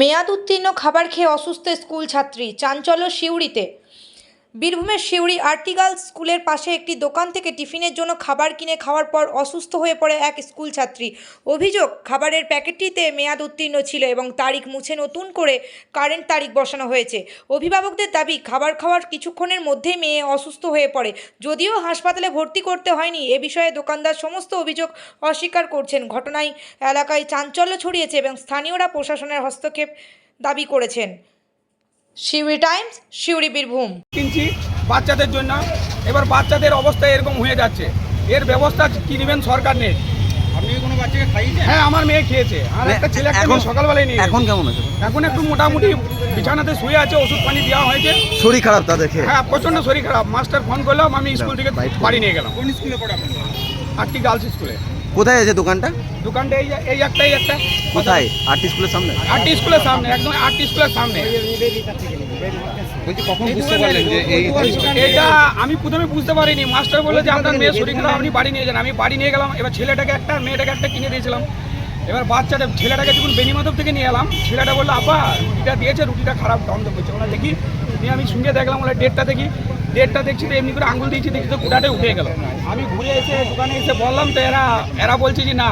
মেয়াদ উত্তীর্ণ খাবার খেয়ে অসুস্থ স্কুল ছাত্রী চাঞ্চল্য সিউড়িতে। বীরভূমের সিউড়ি আর্টিগাল স্কুলের পাশে একটি দোকান থেকে টিফিনের জন্য খাবার কিনে খাওয়ার পর অসুস্থ হয়ে পড়ে এক স্কুল ছাত্রী। অভিযোগ, খাবারের প্যাকেটটিতে মেয়াদ উত্তীর্ণ ছিল এবং তারিখ মুছে নতুন করে কারেন্ট তারিখ বসানো হয়েছে। অভিভাবকদের দাবি, খাবার খাওয়ার কিছুক্ষণের মধ্যেই মেয়ে অসুস্থ হয়ে পড়ে। যদিও হাসপাতালে ভর্তি করতে হয়নি, এ বিষয়ে দোকানদার সমস্ত অভিযোগ অস্বীকার করছেন। ঘটনায় এলাকায় চাঞ্চল্য ছড়িয়েছে এবং স্থানীয়রা প্রশাসনের হস্তক্ষেপ দাবি করেছেন। সিউড়ি টাইমস শিউরি বীরভূম। কিনছি বাচ্চাদের জন্য এবার বাচ্চাদের অবস্থা এরকম হয়ে যাচ্ছে। এর ব্যবস্থা কি নেবেন সরকার নেই। আপনি কোনো বাচ্চাকে খাইয়েছেন? হ্যাঁ আমার মেয়ে খেয়েছে। আর একটা ছেলে একটা মেয়ে সকালবেলায় নিয়ে এখন কেমন আছে এখন একটু মোটামুটি বিছানাতে শুয়ে আছে ওষুধ পানি দেওয়া হয়েছে। শরীর খারাপ তা দেখে হ্যাঁ প্রচণ্ড শরীর খারাপ। মাস্টার ফোন করলাম আমি স্কুল থেকে বাড়ি নিয়ে গেলাম। কোন স্কুলে পড়ে আপনি আটটি গার্লস স্কুলে কোথায় আছে দোকানটা? দোকানটা এই এই একটাই একটা। কোথায়? আর্টি স্কুলের সামনে? আটটি স্কুলের সামনে একদম আটটি স্কুলের সামনে। বলছি কখন বুঝতে পারলেন যে এই এটা আমি প্রথমে বুঝতে পারিনি। মাস্টার বলল যে আপনার মেয়ে শরীর খারাপ আপনি বাড়ি নিয়ে যান। আমি বাড়ি নিয়ে গেলাম এবার ছেলেটাকে একটা মেয়েটাকে একটা কিনে দিয়েছিলাম। এবার বাচ্চাটা ছেলেটাকে যখন বেনিমাধব থেকে নিয়ে এলাম ছেলেটা বলল আপা রুটিটা দিয়েছে রুটিটা খারাপ গন্ধ করছে। ওরা দেখি। নিয়ে আমি শুনে দেখলাম ওরা ডেটটা দেখি। ডেটটা দেখছি তো এমনি করে আঙুল দিয়েছি দেখছি তো গোটাটাই উঠে গেল। আমি ঘুরে এসে দোকানে এসে বললাম তো এরা এরা বলছে যে না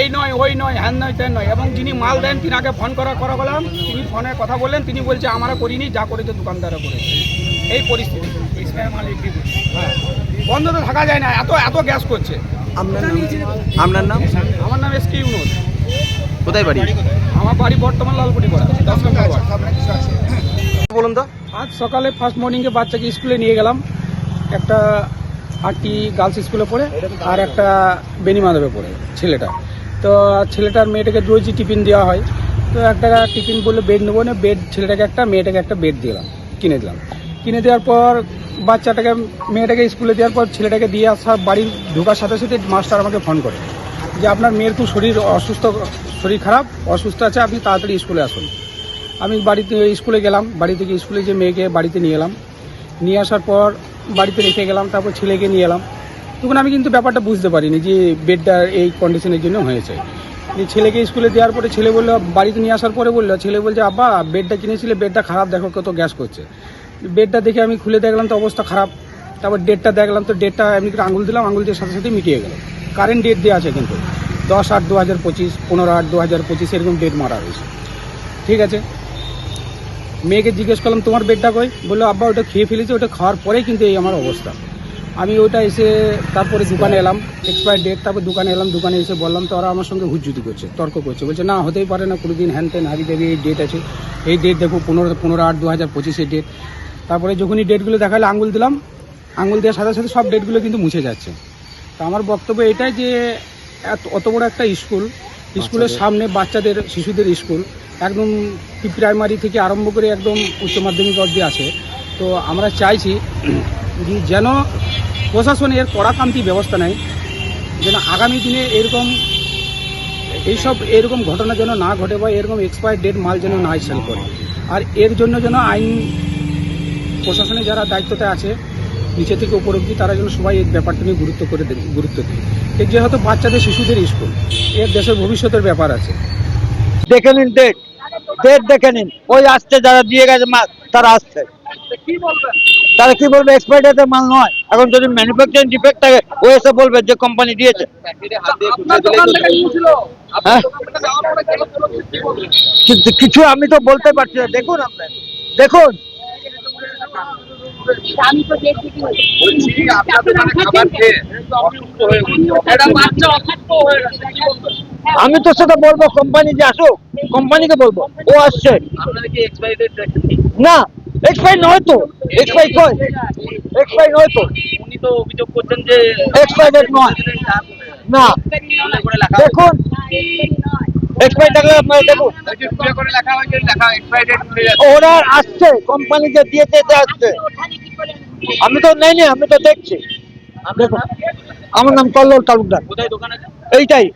এই নয় ওই নয় হ্যান নয় তেন নয়। এবং যিনি মাল দেন তিনাকে ফোন করা করা বললাম তিনি ফোনে কথা বললেন তিনি বলছে আমরা করিনি যা করেছে দোকানদাররা করেছে। এই পরিস্থিতি। হ্যাঁ। বন্ধ তো থাকা যায় না এত এত গ্যাস করছে। আপনার নাম? আপনার নাম? আমার নাম এস কে ইউনুস। কোথায় বাড়ি? আমার বাড়ি বর্তমান লালকুটি পড়া দশ নম্বর ওয়ার্ড। বলুন তো। আজ সকালে ফার্স্ট মর্নিংয়ে বাচ্চাকে স্কুলে নিয়ে গেলাম। একটা আটটি গার্লস স্কুলে পড়ে, আর একটা বেনিমাধবে পড়ে ছেলেটা তো ছেলেটার মেয়েটাকে রোজই টিফিন দেওয়া হয়। তো একটা টিফিন বলল বেড নেব না বেড ছেলেটাকে একটা, মেয়েটাকে একটা বেড দিলাম, কিনে দিলাম। কিনে দেওয়ার পর বাচ্চাটাকে, মেয়েটাকে স্কুলে দেওয়ার পর ছেলেটাকে দিয়ে আসার বাড়ি ঢোকার সাথে সাথে মাস্টার আমাকে ফোন করে যে, আপনার মেয়ের খুব শরীর অসুস্থ, শরীর খারাপ, অসুস্থ আছে, আপনি তাড়াতাড়ি স্কুলে আসুন। আমি বাড়িতে স্কুলে গেলাম, বাড়ি থেকে স্কুলে যে মেয়েকে বাড়িতে নিয়ে এলাম। নিয়ে আসার পর বাড়িতে রেখে গেলাম, তারপর ছেলেকে নিয়ে এলাম। তখন আমি কিন্তু ব্যাপারটা বুঝতে পারিনি যে বেডটা এই কন্ডিশনের জন্য হয়েছে। ছেলেকে স্কুলে দেওয়ার পরে ছেলে বলল, বাড়িতে নিয়ে আসার পরে বলল, ছেলে বলছে, আব্বা, বেডটা কিনেছিলে, বেডটা খারাপ, দেখো কত গ্যাস করছে। বেডটা দেখে আমি খুলে দেখলাম তো অবস্থা খারাপ। তারপর ডেটটা দেখলাম তো ডেটটা এমনি করে আঙুল দিলাম, আঙুল দিয়ে সাথে সাথে মিটিয়ে গেল। কারেন্ট ডেট দেওয়া আছে কিন্তু, দশ আট দু হাজার পঁচিশ, পনেরো আট দু হাজার পঁচিশ এরকম ডেট মারা হয়েছে। ঠিক আছে? মেয়েকে জিজ্ঞেস করলাম, তোমার বেডটা কই? বলল, আব্বা, ওটা খেয়ে ফেলেছি, ওটা খাওয়ার পরেই কিন্তু এই আমার অবস্থা। আমি ওটা এসে তারপরে দোকানে এলাম এক্সপায়ার ডেট তারপর দোকানে এলাম, দোকানে এসে বললাম তো ওরা আমার সঙ্গে হুজ্জুতি করছে, তর্ক করছে। বলছে, না, হতেই পারে না কোনো দিন হ্যান ত্যান হাবি দেবী, এই ডেট আছে। এই ডেট দেখো, পনেরো পনেরো আট দু হাজার পঁচিশের ডেট তারপরে যখনই ডেটগুলো দেখালে, আঙুল দিলাম, আঙুল দেওয়ার সাথে সাথে সব ডেটগুলো কিন্তু মুছে যাচ্ছে। তো আমার বক্তব্য এটাই যে এত- অত বড় একটা স্কুল। স্কুলের সামনে বাচ্চাদের শিশুদের স্কুল। একদম প্রাইমারি থেকে আরম্ভ করে একদম উচ্চ মাধ্যমিক অবধি আছে। তো আমরা চাইছি যে যেন প্রশাসন এর কড়াকান্তি ব্যবস্থা নেয় যেন আগামী দিনে এরকম এইসব এরকম ঘটনা যেন না ঘটে বা এরকম এক্সপায়ার ডেট মাল যেন না সেল করে। আর এর জন্য যেন আইন প্রশাসনে যারা দায়িত্বতে আছে নিচে থেকে উপর অব্দি তারা যেন সবাই এই ব্যাপারটা নিয়ে গুরুত্ব করে দেন গুরুত্ব দিই এর যেহেতু বাচ্চাদের শিশুদের স্কুলের দেশের ভবিষ্যতের ব্যাপার আছে। দেখে নিন ডেট ডেট দেখে নিন। ওই আসছে যারা দিয়ে গেছে মাল তারা আসছে। তারা কি বলবে? এক্সপায়ার্ড মাল নয়। এখন যদি ম্যানুফ্যাকচারিং ডিফেক্ট থাকে ও এসে বলবে যে কোম্পানি দিয়েছে। হ্যাঁ? কিন্তু কিছু আমি তো বলতে পারছি না। দেখুন আপনার দেখুন। আমি তো দেখছি কি আমি তো সেটা বলব? কোম্পানি যে আসুক কোম্পানিকে বলব ও আসছে। না এক্সপায়ার নয় তো। এক্সপায়ার কয়? এক্সপায়ার নয় তো। উনি তো অভিযোগ করছেন যে এক্সপায়ার নয়। না। দেখুন। এক্সপায়ার থাকলে আপনারা দেখুন। করে লেখা হয়েছে লেখা এক্সপায়ারি ডেট অর্ডার আসছে কোম্পানি যে দিয়েছে আসছে। আমি তো নেই আমি তো দেখছি। আমার নাম কল্লোল তালুকদার। এইটাই।